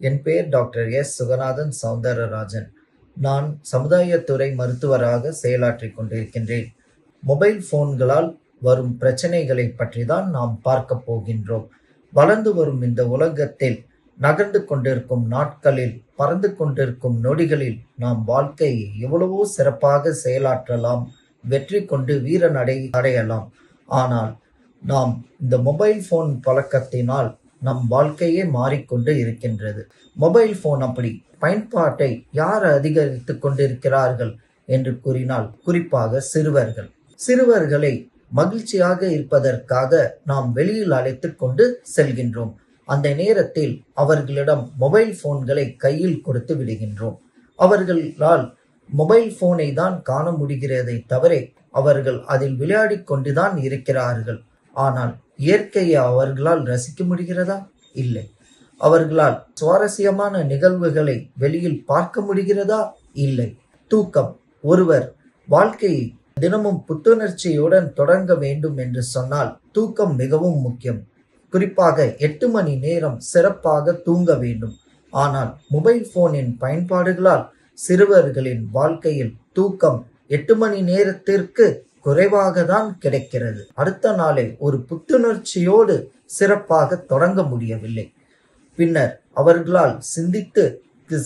என் பெயர் doctor S. Suganathan Soundararajan நான் சமுதாயத்துறை மருத்துவராக செயலாற்றிக் கொண்டிருக்கின்றேன். மொபைல் போன்களால் வரும் பிரச்சனைகளை பற்றி தான் நாம் பார்க்க போகின்றோம். வளர்ந்து வரும் இந்த உலகத்தில் நகர்ந்து கொண்டிருக்கும் நாட்களில் பறந்து கொண்டிருக்கும் நொடிகளில் நாம் வாழ்க்கையை எவ்வளவோ சிறப்பாக செயலாற்றலாம் வெற்றி கொண்டு வீரநடை அடையலாம். ஆனால் நாம் இந்த மொபைல் போன் பழக்கத்தினால் நம் வாழ்க்கையே மாறிக்கொண்டு இருக்கின்றது. மொபைல் போன் அப்படி பயன்பாட்டை யார் அதிகரித்து கொண்டிருக்கிறார்கள் என்று கூறினால் குறிப்பாக சிறுவர்கள். சிறுவர்களை மகிழ்ச்சியாக இருப்பதற்காக நாம் வெளியில் அழைத்து கொண்டு செல்கின்றோம். அந்த நேரத்தில் அவர்களிடம் மொபைல் போன்களை கையில் கொடுத்து விடுகின்றோம். அவர்களால் மொபைல் போனை தான் காண முடிகிறதை தவிர அவர்கள் அதில் விளையாடிக் கொண்டுதான் இருக்கிறார்கள். ஆனால் இயற்கையை அவர்களால் ரசிக்க முடிகிறதா? இல்லை. அவர்களால் சுவாரஸ்யமான நிகழ்வுகளை வெளியில் பார்க்க முடிகிறதா? இல்லை. தூக்கம். ஒருவர் வாழ்க்கையை தினமும் புத்துணர்ச்சியுடன் தொடங்க வேண்டும் என்று சொன்னால் தூக்கம் மிகவும் முக்கியம். குறிப்பாக எட்டு மணி நேரம் சிறப்பாக தூங்க வேண்டும். ஆனால் மொபைல் போனின் பயன்பாடுகளால் சிறுவர்களின் வாழ்க்கையில் தூக்கம் எட்டு மணி நேரத்திற்கு குறைவாக தான் கிடைக்கிறது. அடுத்த நாளில் ஒரு புத்துணர்ச்சியோடு சிறப்பாக தொடங்க முடியவில்லை. பின்னர் அவர்களால் சிந்தித்து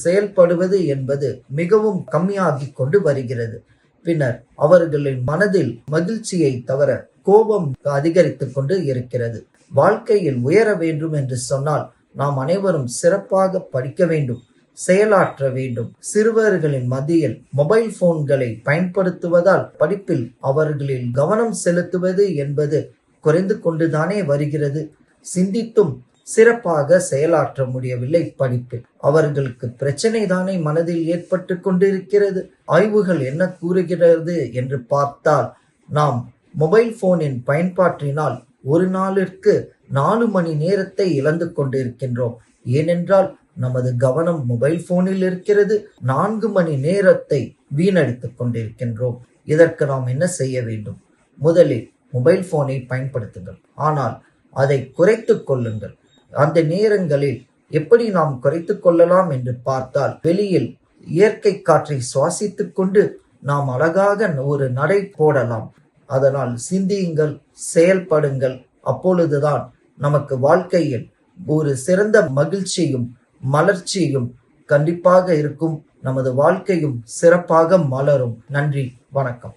செயல்படுவது என்பது மிகவும் கம்மியாகி கொண்டு வருகிறது. பின்னர் அவர்களின் மனதில் மகிழ்ச்சியை தவிர கோபம் அதிகரித்து கொண்டு இருக்கிறது. வாழ்க்கையில் உயர வேண்டும் என்று சொன்னால் நாம் அனைவரும் சிறப்பாக படிக்க வேண்டும். செயலாற்ற வேண்டும். சிறுவர்களின் மத்தியில் மொபைல் போன்களை பயன்படுத்துவதால் படிப்பில் அவர்களில் கவனம் செலுத்துவது என்பது குறைந்து கொண்டுதானே வருகிறது. சிந்தித்தும் சிறப்பாக செயலாற்ற முடியவில்லை படிப்பில். அவர்களுக்கு பிரச்சனை தானே மனதில் ஏற்பட்டு கொண்டிருக்கிறது. ஆய்வுகள் என்ன கூறுகிறது என்று பார்த்தால் நாம் மொபைல் போனின் பயன்பாட்டினால் ஒரு நாளிற்கு நாலு மணி நேரத்தை இழந்து கொண்டிருக்கின்றோம். ஏனென்றால் நமது கவனம் மொபைல் போனில் இருக்கிறது. நான்கு மணி நேரத்தை வீணடித்துக் கொண்டிருக்கின்றோம். இதற்கு நாம் என்ன செய்ய வேண்டும்? முதலில் மொபைல் போனை பயன்படுத்துங்கள். ஆனால் அதை குறைத்து கொள்ளுங்கள். அந்த நேரங்களில் எப்படி நாம் குறைத்து கொள்ளலாம் என்று பார்த்தால் வெளியில் இயற்கை காற்றை சுவாசித்துக் கொண்டு நாம் அழகாக ஒரு நடை போடலாம். அதனால் சிந்தியுங்கள் செயல்படுங்கள். அப்பொழுதுதான் நமக்கு வாழ்க்கையில் ஒரு சிறந்த மகிழ்ச்சியும் மலர்ச்சியும் கண்டிப்பாக இருக்கும். நமது வாழ்க்கையும் சிறப்பாக மலரும். நன்றி வணக்கம்.